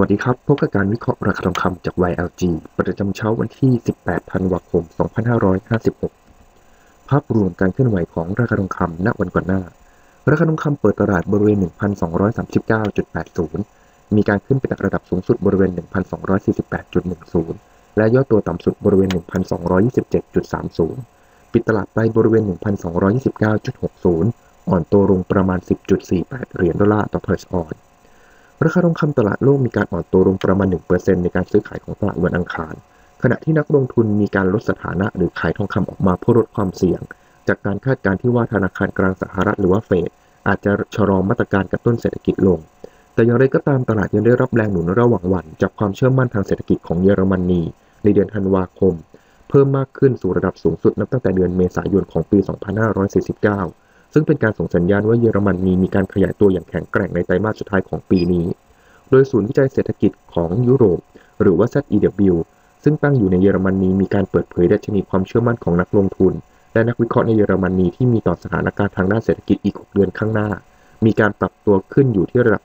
วัสดีครับ พบกับการวิเคราะห์ราคาทองคำจาก YLG ประจำเช้าวันที่ 18 ธันวาคม 2556 ภาพรวมการเคลื่อนไหวของราคาทองคำณวันก่อนหน้า ราคาทองคำเปิดตลาดบริเวณ 1,239.80 มีการขึ้นไปตัดระดับสูงสุดบริเวณ 1,248.10 และย่อตัวต่ำสุดบริเวณ 1,227.30 ปิดตลาดไปบริเวณ 1,229.60 อ่อนตัวลงประมาณ 10.48 เหรียญดอลลาร์ต่อเพอร์ออน ราคาทองคำตลาดโลกมีการอ่อนตัวลงประมาณ 1%ในการซื้อขายของตลาดวันอังคาร ขณะที่นักลงทุนมีการลดสถานะหรือขายทองคำออกมาเพื่อลดความเสี่ยง จากการคาดการณ์ที่ว่าธนาคารกลางสหรัฐหรือว่าเฟดอาจจะชะลอมาตรการกระตุ้นเศรษฐกิจลง แต่อย่างไรก็ตามตลาดยังได้รับแรงหนุนระหว่างวัน จากความเชื่อมั่นทางเศรษฐกิจของเยอรมนีในเดือนธันวาคม เพิ่มมากขึ้นสู่ระดับสูงสุดนับตั้งแต่เดือนเมษายนของปี 2549 ซึ่งเป็นการส่งสัญญาณว่าเยอรมนีมีการขยายตัวอย่างแข็งแกร่งในไตรมาสสุดท้ายของปีนี้ โดยศูนย์วิจัยเศรษฐกิจของยุโรป หรือว่า ZEW ซึ่งตั้งอยู่ในเยอรมนีมีการเปิดเผยดัชนีความเชื่อมั่นของนักลงทุน และนักวิเคราะห์ในเยอรมนีที่มีต่อสถานการณ์ทางด้านเศรษฐกิจอีก 6 เดือนข้างหน้า มีการปรับตัวขึ้นอยู่ที่ระดับ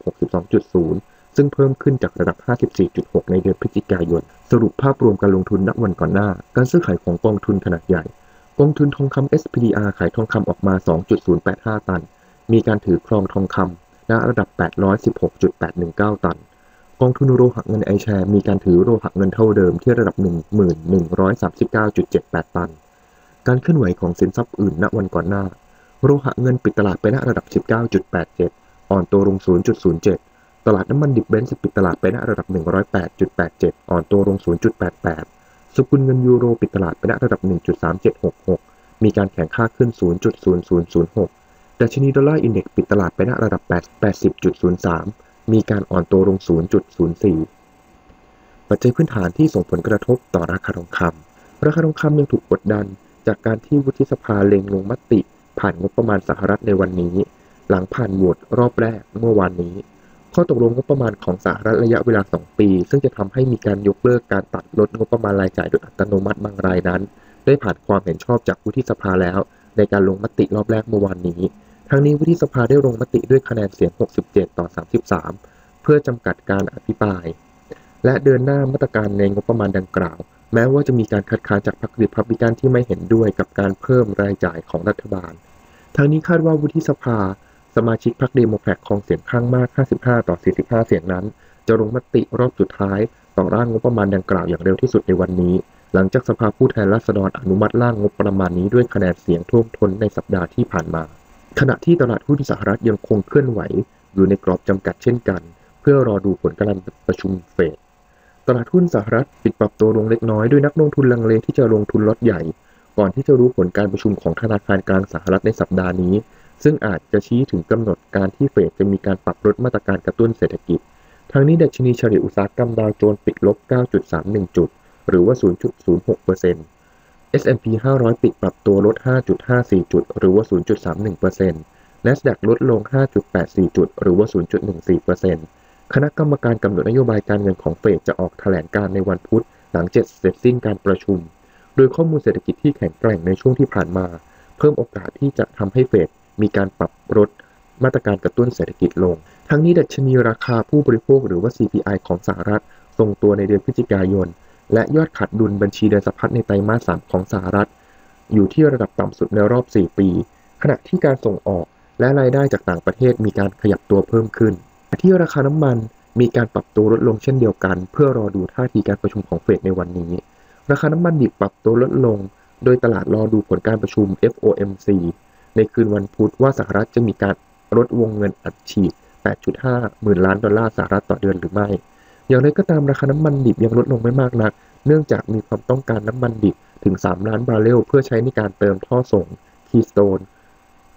62.0 ซึ่งเพิ่มขึ้นจากระดับ 54.6 ในเดือนพฤศจิกายน สรุปภาพรวมการลงทุนณวันก่อนหน้า การซื้อขายของกองทุนขนาดใหญ่ งทุนทองคำ SPDR ขายทองคำออกมา 2.085 ตัน มีการถือครองทองคำณระดับ 816.819 ตัน กองทุนโรหะเงินไอแชร์มีการถือโรหะเงินเท่าเดิมที่ระดับ 1139.78 ตัน การเคลื่อนไหวของสินทรัพย์อื่นณวันก่อนหน้า โลหะเงินปิดตลาดไปณระดับ 19.87 อ่อนตัวลง 0.07 ตลาดน้ำมันดิบเบนซ์ปิดตลาดไปณระดับ 108.87 อ่อนตัวลง 0.88 สกุลเงินยูโรปิดตลาดไปณระดับ 1.3766 มีการแข่งค่าขึ้น 0.0006 ดัชนีดอลลาร์อินเด็กซ์ปิดตลาดไปณระดับ 80.03 มีการอ่อนตัวลง 0.04 ปัจจัยพื้นฐานที่ส่งผลกระทบต่อราคาทองคำ ราคาทองคำยังถูกกดดัน จากการที่วุฒิสภาเล็งลงมติ ผ่านงบประมาณสหรัฐในวันนี้ หลังผ่านโหวตรอบแรกเมื่อวานนี้ ข้อตกลงงบประมาณของสหรัฐระยะเวลา 2 ปี ซึ่งจะทำให้มีการยกเลิกการตัดลดงบประมาณรายจ่ายโดยอัตโนมัติบางรายนั้น ได้ผ่านความเห็นชอบจากวุฒิสภาแล้ว ในการลงมติรอบแรกเมื่อวานนี้ ทั้งนี้วุฒิสภาได้ลงมติด้วยคะแนนเสียง 67 ต่อ 33 เพื่อจำกัดการอภิปราย และเดินหน้ามาตรการในงบประมาณดังกล่าว แม้ว่าจะมีการคัดค้านจากพรรคริพับลิกันที่ไม่เห็นด้วยกับการเพิ่มรายจ่ายของรัฐบาล ทั้งนี้คาดว่าวุฒิสภา สมาชิกพรรคเดโมแครตครองเสียงข้างมาก 55 ต่อ 45 เสียงนั้น จะลงมติรอบสุดท้ายต่อร่างงบประมาณดังกล่าวอย่างเร็วที่สุดในวันนี้ หลังจากสภาผู้แทนราษฎรอนุมัติร่างงบประมาณนี้ด้วยคะแนนเสียงท่วมท้นในสัปดาห์ที่ผ่านมา ขณะที่ตลาดหุ้นสหรัฐยังคงเคลื่อนไหว อยู่ในกรอบจำกัดเช่นกัน เพื่อรอดูผลการประชุมเฟดตลาดหุ้นสหรัฐปิดปรับตัวลงเล็กน้อยด้วยนักลงทุนลังเลที่จะลงทุนล็อตใหญ่ ก่อนที่จะรู้ผลการประชุมของธนาคารกลางสหรัฐในสัปดาห์นี้ ซึ่งอาจจะชี้ถึงกำหนดการที่เฟดจะมีการปรับลดมาตรการกระตุ้นเศรษฐกิจทางนี้ดัชนีเฉลี่ยอุตสาหกรรมดาวโจนส์ปิดลบ 9.31 จุด หรือว่า 0.06% S&P 500 ปิดปรับตัวลด 5.54 จุด หรือว่า 0.31% NASDAQ ลดลง 5.84 จุด หรือว่า 0.14%คณะกรรมการกำหนดนโยบายการเงินของเฟดจะออกแถลงการในวันพุธ หลังเสร็จสิ้นการประชุม โดยข้อมูลเศรษฐกิจที่แข็งแกร่งในช่วงที่ผ่านมา เพิ่มโอกาสที่จะทำให้เฟด มีการปรับลดมาตรการกระตุ้นเศรษฐกิจลง ทั้งนี้ดัชนีราคาผู้บริโภคหรือว่า CPI ของสหรัฐทรงตัวในเดือนพฤศจิกายน และยอดขาดดุลบัญชีเดินสะพัดในไตรมาสมของสหรัฐ อยู่ที่ระดับต่ำสุดในรอบ 4 ปี ขณะที่การส่งออกและรายได้จากต่างประเทศมีการขยับตัวเพิ่มขึ้น ที่ราคาน้ำมันมีการปรับตัวลดลงเช่นเดียวกัน เพื่อรอดูท่าทีการประชุมของเฟดในวันนี้ ราคาน้ำมันดิบปรับตัวลดลง โดยตลาดรอดูผลการประชุม FOMC ในคืนวันพุธว่าสหรัฐจะมีการลดวงเงินอัดฉีด 8.5 หมื่นล้านดอลลาร์สหรัฐต่อเดือนหรือไม่ อย่างไรก็ตามราคาน้ำมันดิบยังลดลงไม่มากนัก เนื่องจากมีความต้องการน้ำมันดิบถึง 3 ล้านบาร์เรลเพื่อใช้ในการเติมท่อส่งคีสโตน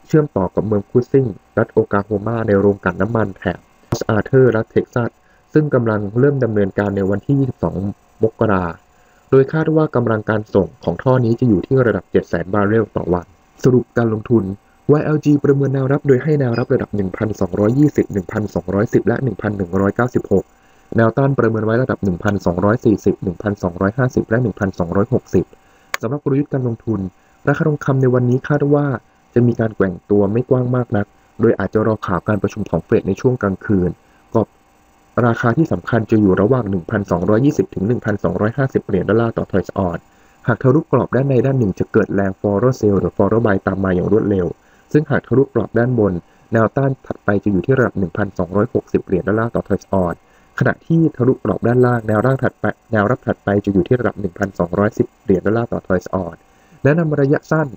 เชื่อมต่อกับเมืองคูซิงรัฐโอกาโฮมาในโรงกลั่นน้ำมันแถบอสอาร์เธอร์รัฐเท็กซัสซึ่งกำลังเริ่มดำเนินการในวันที่ 22 มกราโดยคาดว่ากำลังการส่งของท่อนี้จะอยู่ที่ระดับ 700,000 บาร์เรลต่อวัน สรุปการลงทุน YLG ประเมินแนวรับโดยให้แนวรับระดับ 1,220 1,210 และ 1,196 แนวต้านประเมินไว้ระดับ 1,240 1,250 และ 1,260 สำหรับกลยุทธ์การลงทุน ราคาทองคำในวันนี้คาดว่าจะมีการแกว่งตัวไม่กว้างมากนัก โดยอาจจะรอข่าวการประชุมของเฟดในช่วงกลางคืนก่ราคาที่สำคัญจะอยู่ระหว่าง 1,220 ถึง 1,250 เหรียญดอลลาร์ต่อทอยส์ออน หากทะลุกรอบด้านในด้านหนึ่งจะเกิดแรงฟอร์โรเซลหรือฟอร์โรบายตามมาอย่างรวดเร็ว ซึ่งหากทะลุกรอบด้านบน แนวต้านถัดไปจะอยู่ที่ระดับ 1,260 เหรียญดอลลาร์ต่อทอยส์ออนขณะที่ทะลุกรอบด้านล่างแนวร่างถัดไปแนวรับถัดไปจะอยู่ที่ระดับ 1,210 เหรียญดอลลาร์ต่อทอยส์ออนและนำระยะสั้น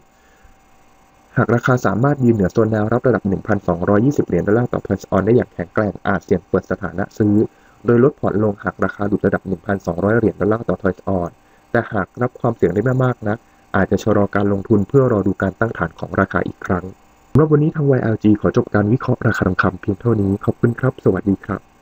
หากราคาสามารถยืนเหนือโซนแนวรับระดับ 1,220 เหรียญดอลลาร์ต่อทอยส์ออนได้อย่างแข็งแกร่งอาจเสี่ยงเปิดสถานะซื้อ โดยลดผ่อนลงหากราคาหลุดระดับ 1,200 เหรียญดอลลาร์ต่อทอยส์ออน แต่หากรับความเสี่ยงได้ไม่มากนัก อาจจะชะลอการลงทุนเพื่อรอดูการตั้งฐานของราคาอีกครั้งสำหรับวันนี้ทาง YLG ขอจบการวิเคราะห์ราคาทองคำเพียงเท่านี้ ขอบคุณครับ สวัสดีครับ